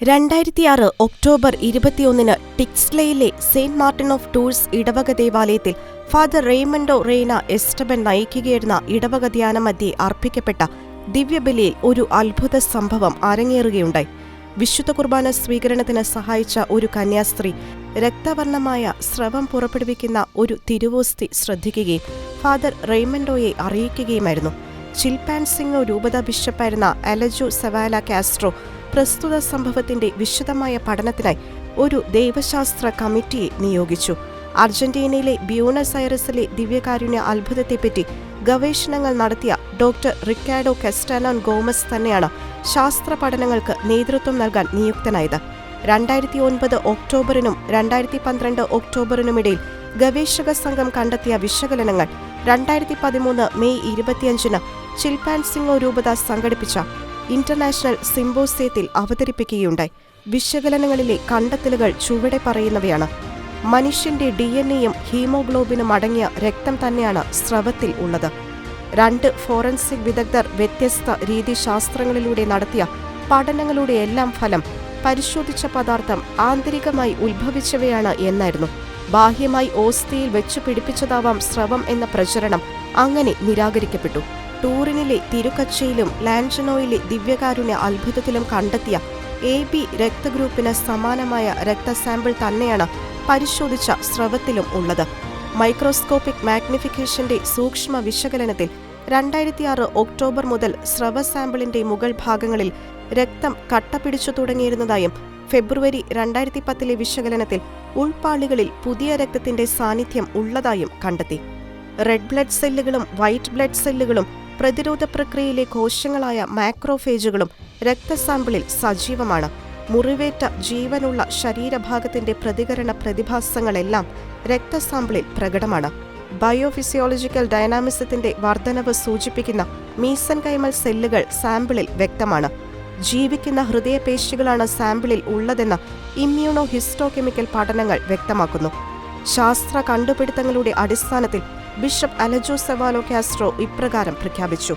രണ്ടായിരത്തിയാറ് ഒക്ടോബർ ഇരുപത്തിയൊന്നിന് ടിക്സ്ലയിലെ സെയിന്റ് മാർട്ടിൻ ഓഫ് ടൂഴ്സ് ഇടവക ദേവാലയത്തിൽ ഫാദർ റെയ്മണ്ടോ റെയ്ന എസ്റ്റബൻ നയിക്കുകയായിരുന്ന ഇടവക ധ്യാനമധ്യേ അർപ്പിക്കപ്പെട്ട ദിവ്യബലിയിൽ ഒരു അത്ഭുത സംഭവം അരങ്ങേറുകയുണ്ടായി. വിശുദ്ധ കുർബാന സ്വീകരണത്തിന് സഹായിച്ച ഒരു കന്യാസ്ത്രീ രക്തവർണമായ സ്രവം പുറപ്പെടുവിക്കുന്ന ഒരു തിരുവോസ്തി ശ്രദ്ധിക്കുകയും ഫാദർ റെയ്മൻഡോയെ അറിയിക്കുകയുമായിരുന്നു. ചിൽപാൻസിംഗോ രൂപത ബിഷപ്പായിരുന്ന അലജു സവാല കാസ്ട്രോ പ്രസ്തുത സംഭവത്തിന്റെ വിശദമായ പഠനത്തിനായി ഒരു ദൈവശാസ്ത്ര കമ്മിറ്റിയെ നിയോഗിച്ചു. അർജന്റീനയിലെ ബ്യൂണസ് ഐറസിലെ ദിവ്യകാരുണ്യ അത്ഭുതത്തെപ്പറ്റി ഗവേഷണങ്ങൾ നടത്തിയ ഡോക്ടർ റിക്കാഡോ കെസ്റ്റാനോൻ ഗോമസ് തന്നെയാണ് ശാസ്ത്ര പഠനങ്ങൾക്ക് നേതൃത്വം നൽകാൻ നിയുക്തനായത്. രണ്ടായിരത്തി ഒൻപത് ഒക്ടോബറിനും രണ്ടായിരത്തി പന്ത്രണ്ട് ഒക്ടോബറിനുമിടയിൽ ഗവേഷക സംഘം കണ്ടെത്തിയ വിശകലനങ്ങൾ രണ്ടായിരത്തി പതിമൂന്ന് മെയ് ഇരുപത്തിയഞ്ചിന് ചിൽപാൻസിംഗോ രൂപത സംഘടിപ്പിച്ച ഇന്റർനാഷണൽ സിംബോസിയത്തിൽ അവതരിപ്പിക്കുകയുണ്ടായി. വിശകലനങ്ങളിലെ കണ്ടെത്തലുകൾ ചുവടെ പറയുന്നവയാണ്. മനുഷ്യന്റെ ഡി എൻ എയും ഹീമോഗ്ലോബിനും അടങ്ങിയ രക്തം തന്നെയാണ് സ്രവത്തിൽ ഉള്ളത്. രണ്ട് ഫോറൻസിക് വിദഗ്ധർ വ്യത്യസ്ത രീതിശാസ്ത്രങ്ങളിലൂടെ നടത്തിയ പഠനങ്ങളുടെ എല്ലാം ഫലം പരിശോധിച്ച പദാർത്ഥം ആന്തരികമായി ഉത്ഭവിച്ചവയാണ് എന്നായിരുന്നു. ബാഹ്യമായി ഓസ്തിയിൽ വെച്ചു പിടിപ്പിച്ചതാവാം സ്രവം എന്ന പ്രചരണം അങ്ങനെ നിരാകരിക്കപ്പെട്ടു. ടൂറിനിലെ തിരുക്കച്ചയിലും ലാൻഷനോയിലെ ദിവ്യകാരുണ്യ അത്ഭുതത്തിലും കണ്ടെത്തിയ എ ബി രക്തഗ്രൂപ്പിന് സമാനമായ രക്തസാമ്പിൾ തന്നെയാണ് പരിശോധിച്ച സ്രവത്തിലും ഉള്ളത്. മൈക്രോസ്കോപ്പിക് മാഗ്നിഫിക്കേഷന്റെ സൂക്ഷ്മ വിശകലനത്തിൽ രണ്ടായിരത്തിയാറ് ഒക്ടോബർ മുതൽ സ്രവ സാമ്പിളിന്റെ മുകൾ ഭാഗങ്ങളിൽ രക്തം കട്ടപിടിച്ചു തുടങ്ങിയിരുന്നതായും ഫെബ്രുവരി രണ്ടായിരത്തി പത്തിലെ വിശകലനത്തിൽ ഉൾപ്പാളികളിൽ പുതിയ രക്തത്തിന്റെ സാന്നിധ്യം ഉള്ളതായും കണ്ടെത്തി. റെഡ് ബ്ലഡ് സെല്ലുകളും വൈറ്റ് ബ്ലഡ് സെല്ലുകളും പ്രതിരോധ പ്രക്രിയയിലെ കോശങ്ങളായ മാക്രോഫേജുകളും രക്തസാമ്പിളിൽ സജീവമാണ്. മുറിവേറ്റ ജീവനുള്ള ശരീരഭാഗത്തിന്റെ പ്രതികരണ പ്രതിഭാസങ്ങളെല്ലാം രക്തസാമ്പിളിൽ പ്രകടമാണ്. ബയോഫിസിയോളജിക്കൽ ഡയനാമിസത്തിന്റെ വർധനവ് സൂചിപ്പിക്കുന്ന മീസൻ കൈമൽ സെല്ലുകൾ സാമ്പിളിൽ വ്യക്തമാണ്. ജീവിക്കുന്ന ഹൃദയപേശികളാണ് സാമ്പിളിൽ ഉള്ളതെന്ന് ഇമ്മ്യൂണോ ഹിസ്റ്റോകെമിക്കൽ പഠനങ്ങൾ വ്യക്തമാക്കുന്നു. ശാസ്ത്ര കണ്ടുപിടുത്തങ്ങളുടെ അടിസ്ഥാനത്തിൽ ബിഷപ്പ് അലജോ സെവാലോ കാസ്ട്രോ ഇപ്രകാരം പ്രഖ്യാപിച്ചു.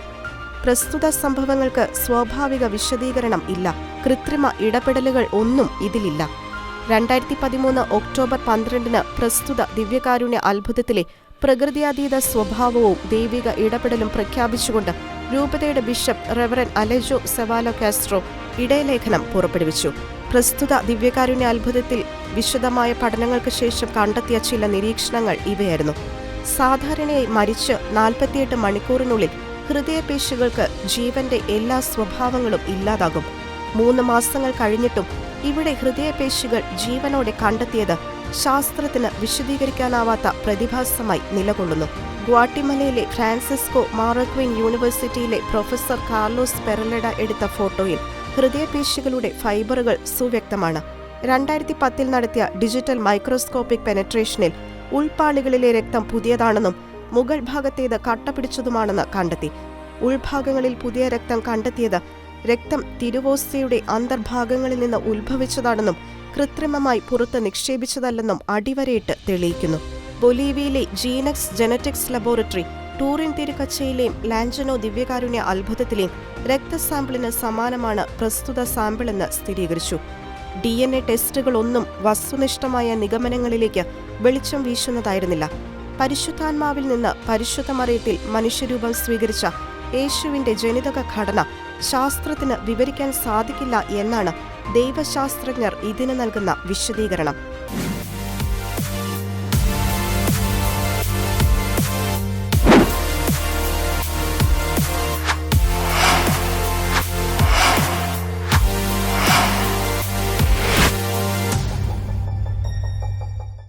പ്രസ്തുത സംഭവങ്ങൾക്ക് സ്വാഭാവിക വിശദീകരണം ഇല്ല. കൃത്രിമ ഇടപെടലുകൾ ഒന്നും ഇതിലില്ല. രണ്ടായിരത്തി പതിമൂന്ന് ഒക്ടോബർ പന്ത്രണ്ടിന് പ്രസ്തുത ദിവ്യകാരുണ്യ അത്ഭുതത്തിലെ പ്രകൃതിയാതീത സ്വഭാവവും ദൈവിക ഇടപെടലും പ്രഖ്യാപിച്ചുകൊണ്ട് രൂപതയുടെ bishop reverend Alejo Cevallos Castro ഇടയലേഖനം പുറപ്പെടുവിച്ചു. പ്രസ്തുത ദിവ്യകാരുണ്യ അത്ഭുതത്തിൽ വിശദമായ പഠനങ്ങൾക്ക് ശേഷം കണ്ടെത്തിയ ചില നിരീക്ഷണങ്ങൾ ഇവയായിരുന്നു. സാധാരണയായി മരിച്ച് നാൽപ്പത്തിയെട്ട് മണിക്കൂറിനുള്ളിൽ ഹൃദയപേശികൾക്ക് ജീവന്റെ എല്ലാ സ്വഭാവങ്ങളും ഇല്ലാതാകും. മൂന്ന് മാസങ്ങൾ കഴിഞ്ഞിട്ടും ഇവിടെ ഹൃദയപേശികൾ ജീവനോടെ കണ്ടെത്തിയത് ശാസ്ത്രത്തിന് വിശദീകരിക്കാനാവാത്ത പ്രതിഭാസമായി നിലകൊള്ളുന്നു. ഗ്വാട്ടിമലയിലെ ഫ്രാൻസിസ്കോ മാറക്വിൻ യൂണിവേഴ്സിറ്റിയിലെ പ്രൊഫസർ കാർലോസ് പെറലഡ എടുത്ത ഫോട്ടോയിൽ ഹൃദയപേശികളുടെ ഫൈബറുകൾ സുവ്യക്തമാണ്. രണ്ടായിരത്തി പത്തിൽ നടത്തിയ ഡിജിറ്റൽ മൈക്രോസ്കോപ്പിക് പെനട്രേഷനിൽ ഉൾപ്പാളികളിലെ രക്തം പുതിയതാണെന്നും മുകൾ ഭാഗത്തേത് കട്ട പിടിച്ചതുമാണെന്ന് കണ്ടെത്തി. ഉൾഭാഗങ്ങളിൽ പുതിയ രക്തം കണ്ടെത്തിയത് രക്തം തിരുവോസ്തയുടെ അന്തർഭാഗങ്ങളിൽ നിന്ന് ഉത്ഭവിച്ചതാണെന്നും കൃത്രിമമായി പുറത്ത് നിക്ഷേപിച്ചതല്ലെന്നും അടിവരയിട്ട് തെളിയിക്കുന്നു. ബൊലീവിയയിലെ ജീനക്സ് ജനറ്റിക്സ് ലബോറട്ടറി ടൂറിൻ തിരുക്കച്ചയിലെയും ലാൻജനോ ദിവ്യകാരുണ്യ അത്ഭുതത്തിലെയും രക്തസാമ്പിളിന് സമാനമാണ് പ്രസ്തുത സാമ്പിളെന്ന് സ്ഥിരീകരിച്ചു. ഡി എൻ എ ടെസ്റ്റുകളൊന്നും വസ്തുനിഷ്ഠമായ നിഗമനങ്ങളിലേക്ക് വെളിച്ചം വീശുന്നതായിരുന്നില്ല. പരിശുദ്ധാത്മാവിൽ നിന്ന് പരിശുദ്ധ മറിയത്തിൽ മനുഷ്യരൂപം സ്വീകരിച്ച യേശുവിന്റെ ജനിതക ഘടന ശാസ്ത്രത്തിന് വിവരിക്കാൻ സാധിക്കില്ല എന്നാണ് ദൈവശാസ്ത്രജ്ഞർ ഇതിന് നൽകുന്ന വിശദീകരണം.